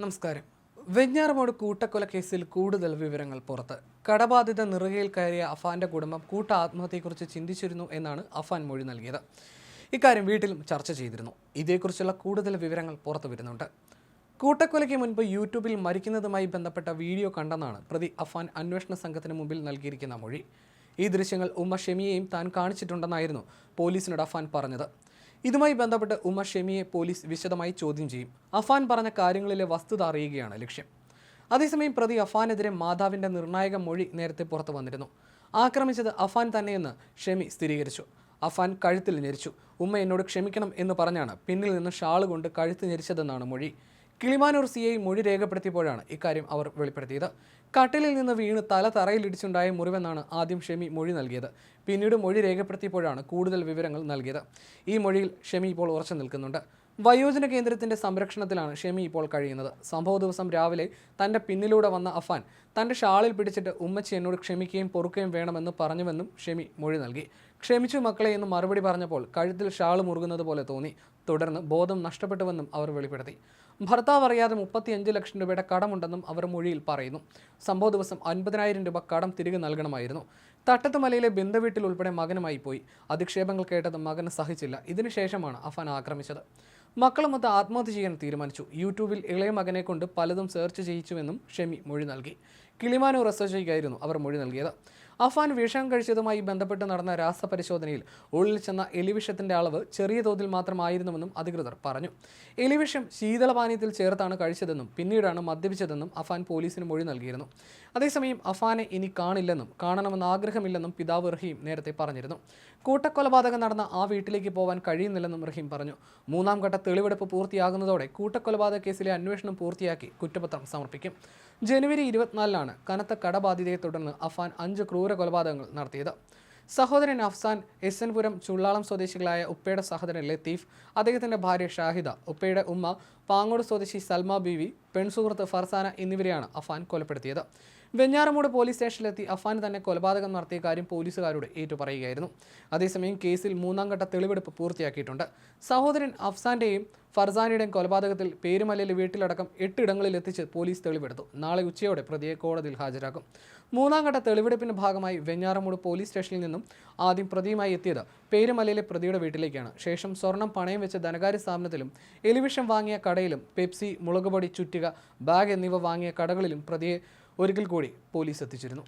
നമസ്കാരം. വെഞ്ഞാറമോട് കൂട്ടക്കൊല കേസിൽ കൂടുതൽ വിവരങ്ങൾ പുറത്ത്. കടബാധിത നിറുകയിൽ കയറിയ അഫാന്റെ കുടുംബം കൂട്ട ആത്മഹത്യയെക്കുറിച്ച് ചിന്തിച്ചിരുന്നു എന്നാണ് അഫാൻ മൊഴി നൽകിയത്. ഇക്കാര്യം വീട്ടിലും ചർച്ച ചെയ്തിരുന്നു. ഇതേക്കുറിച്ചുള്ള കൂടുതൽ വിവരങ്ങൾ പുറത്തു വരുന്നുണ്ട്. കൂട്ടക്കൊലയ്ക്ക് മുൻപ് യൂട്യൂബിൽ മരിക്കുന്നതുമായി ബന്ധപ്പെട്ട വീഡിയോ കണ്ടെന്നാണ് പ്രതി അഫാൻ അന്വേഷണ സംഘത്തിന് മുമ്പിൽ നൽകിയിരിക്കുന്ന മൊഴി. ഈ ദൃശ്യങ്ങൾ ഉമ്മ ഷെമിയെയും താൻ കാണിച്ചിട്ടുണ്ടെന്നായിരുന്നു പോലീസിനോട് അഫാൻ പറഞ്ഞത്. ഇതുമായി ബന്ധപ്പെട്ട് ഉമ്മ ഷെമിയെ പോലീസ് വിശദമായി ചോദ്യം ചെയ്യും. അഫാൻ പറഞ്ഞ കാര്യങ്ങളിലെ വസ്തുത അറിയുകയാണ് ലക്ഷ്യം. അതേസമയം പ്രതി അഫാനെതിരെ മാതാവിന്റെ നിർണായക മൊഴി നേരത്തെ പുറത്തു വന്നിരുന്നു. ആക്രമിച്ചത് അഫാൻ തന്നെയെന്ന് ഷെമി സ്ഥിരീകരിച്ചു. അഫാൻ കഴുത്തിൽ ഞെരിച്ചു. ഉമ്മ എന്നോട് ക്ഷമിക്കണം എന്ന് പറഞ്ഞാണ് പിന്നിൽ നിന്ന് ഷാൾ കൊണ്ട് കഴുത്ത് ഞെരിച്ചതെന്നാണ് മൊഴി. കിളിമാനൂർ സി ഐ മൊഴി രേഖപ്പെടുത്തിയപ്പോഴാണ് ഇക്കാര്യം അവർ വെളിപ്പെടുത്തിയത്. കട്ടിലിൽ നിന്ന് വീണ് തല തറയിലിടിച്ചുണ്ടായ മുറിവെന്നാണ് ആദ്യം ഷെമി മൊഴി നൽകിയത്. പിന്നീട് മൊഴി രേഖപ്പെടുത്തിയപ്പോഴാണ് കൂടുതൽ വിവരങ്ങൾ നൽകിയത്. ഈ മൊഴിയിൽ ഷെമി ഇപ്പോൾ ഉറച്ചു നിൽക്കുന്നുണ്ട്. വയോജന കേന്ദ്രത്തിന്റെ സംരക്ഷണത്തിലാണ് ഷെമി ഇപ്പോൾ കഴിയുന്നത്. സംഭവ ദിവസം രാവിലെ തന്റെ പിന്നിലൂടെ വന്ന അഫാൻ തന്റെ ഷാളിൽ പിടിച്ചിട്ട് ഉമ്മച്ചി എന്നോട് ക്ഷമിക്കുകയും പൊറുക്കുകയും വേണമെന്ന് പറഞ്ഞുവെന്നും ഷെമി മൊഴി നൽകി. ക്ഷമിച്ചു മക്കളെ എന്ന് മറുപടി പറഞ്ഞപ്പോൾ കഴുത്തിൽ ഷാൾ മുറുകുന്നത് പോലെ തോന്നി. തുടർന്ന് ബോധം നഷ്ടപ്പെട്ടുവെന്നും അവർ വെളിപ്പെടുത്തി. ഭർത്താവ് അറിയാതെ മുപ്പത്തിയഞ്ച് ലക്ഷം രൂപയുടെ കടമുണ്ടെന്നും അവർ മൊഴിയിൽ പറയുന്നു. സംഭവ ദിവസം അൻപതിനായിരം രൂപ കടം തിരികെ നൽകണമായിരുന്നു. തട്ടത്തുമലയിലെ ബന്ധുവീട്ടിൽ ഉൾപ്പെടെ മകനുമായി പോയി. അധിക്ഷേപങ്ങൾ കേട്ടത് മകന് സഹിച്ചില്ല. ഇതിനുശേഷമാണ് അഫാൻ ആക്രമിച്ചത്. മക്കളുമൊത്ത് ആത്മഹത്യ ചെയ്യാൻ തീരുമാനിച്ചു. യൂട്യൂബിൽ ഇളയ മകനെ കൊണ്ട് പലതും സെർച്ച് ചെയ്യിച്ചുവെന്നും ഷെമി മൊഴി നൽകി. കിളിമാനൂർ എസ് എച്ച് അവർ മൊഴി നൽകിയത്. അഫാൻ വിഷം കഴിച്ചതുമായി ബന്ധപ്പെട്ട് നടന്ന രാസപരിശോധനയിൽ ഉള്ളിൽ ചെന്ന എലിവിഷത്തിന്റെ അളവ് ചെറിയ തോതിൽ മാത്രമായിരുന്നുവെന്നും അധികൃതർ പറഞ്ഞു. എലിവിഷം ശീതളപാനീയത്തിൽ ചേർത്താണ് കഴിച്ചതെന്നും പിന്നീടാണ് മദ്യപിച്ചതെന്നും അഫാൻ പോലീസിന് മൊഴി നൽകിയിരുന്നു. അതേസമയം അഫാനെ ഇനി കാണില്ലെന്നും കാണണമെന്ന് ആഗ്രഹമില്ലെന്നും പിതാവ് റഹീം നേരത്തെ പറഞ്ഞിരുന്നു. കൂട്ടക്കൊലപാതകം നടന്ന ആ വീട്ടിലേക്ക് പോകാൻ കഴിയുന്നില്ലെന്നും റഹീം പറഞ്ഞു. മൂന്നാം ഘട്ട തെളിവെടുപ്പ് പൂർത്തിയാകുന്നതോടെ കൂട്ടക്കൊലപാതക കേസിലെ അന്വേഷണം പൂർത്തിയാക്കി കുറ്റപത്രം സമർപ്പിക്കും. ജനുവരി ഇരുപത്തിനാലിനാണ് കനത്ത കടബാധിതയെ തുടർന്ന് അഫാൻ അഞ്ച് ക്രൂര കൊലപാതകങ്ങൾ നടത്തിയത്. സഹോദരൻ അഫ്സാൻ എസ് എൻ പുരം ചുള്ളാളം സ്വദേശികളായ ഉപ്പയുടെ സഹോദരൻ ലത്തീഫ് അദ്ദേഹത്തിന്റെ ഭാര്യ ഷാഹിദ ഉപ്പയുടെ ഉമ്മ പാങ്ങോട് സ്വദേശി സൽമ ബീവി പെൺസുഹൃത്ത് ഫർസാന എന്നിവരെയാണ് അഫാൻ കൊലപ്പെടുത്തിയത്. വെഞ്ഞാറമൂട് പോലീസ് സ്റ്റേഷനിലെത്തി അഫാൻ തന്നെ കൊലപാതകം നടത്തിയ കാര്യം പോലീസുകാരോട് ഏറ്റുപറയുകയായിരുന്നു. അതേസമയം കേസിൽ മൂന്നാം ഘട്ട തെളിവെടുപ്പ് പൂർത്തിയാക്കിയിട്ടുണ്ട്. സഹോദരൻ അഫ്സാന്റെയും ഫർസാനയുടെയും കൊലപാതകത്തിൽ പേരുമലയിലെ വീട്ടിലടക്കം എട്ടിടങ്ങളിൽ എത്തിച്ച് പോലീസ് തെളിവെടുത്തു. നാളെ ഉച്ചയോടെ പ്രതിയെ കോടതിയിൽ ഹാജരാക്കും. മൂന്നാം ഘട്ട തെളിവെടുപ്പിന്റെ ഭാഗമായി വെഞ്ഞാറമൂട് പോലീസ് സ്റ്റേഷനിൽ നിന്നും ആദ്യം പ്രതിയുമായി എത്തിയത് പേരുമലയിലെ പ്രതിയുടെ വീട്ടിലേക്കാണ്. ശേഷം സ്വർണം പണയം വെച്ച ധനകാര്യ സ്ഥാപനത്തിലും എലിവിഷം വാങ്ങിയ കടയിലും പെപ്സി മുളകുപൊടി ചുറ്റിക ബാഗ് എന്നിവ വാങ്ങിയ കടകളിലും പ്രതിയെ ഒരിക്കൽ കൂടി പോലീസ് എത്തിച്ചിരുന്നു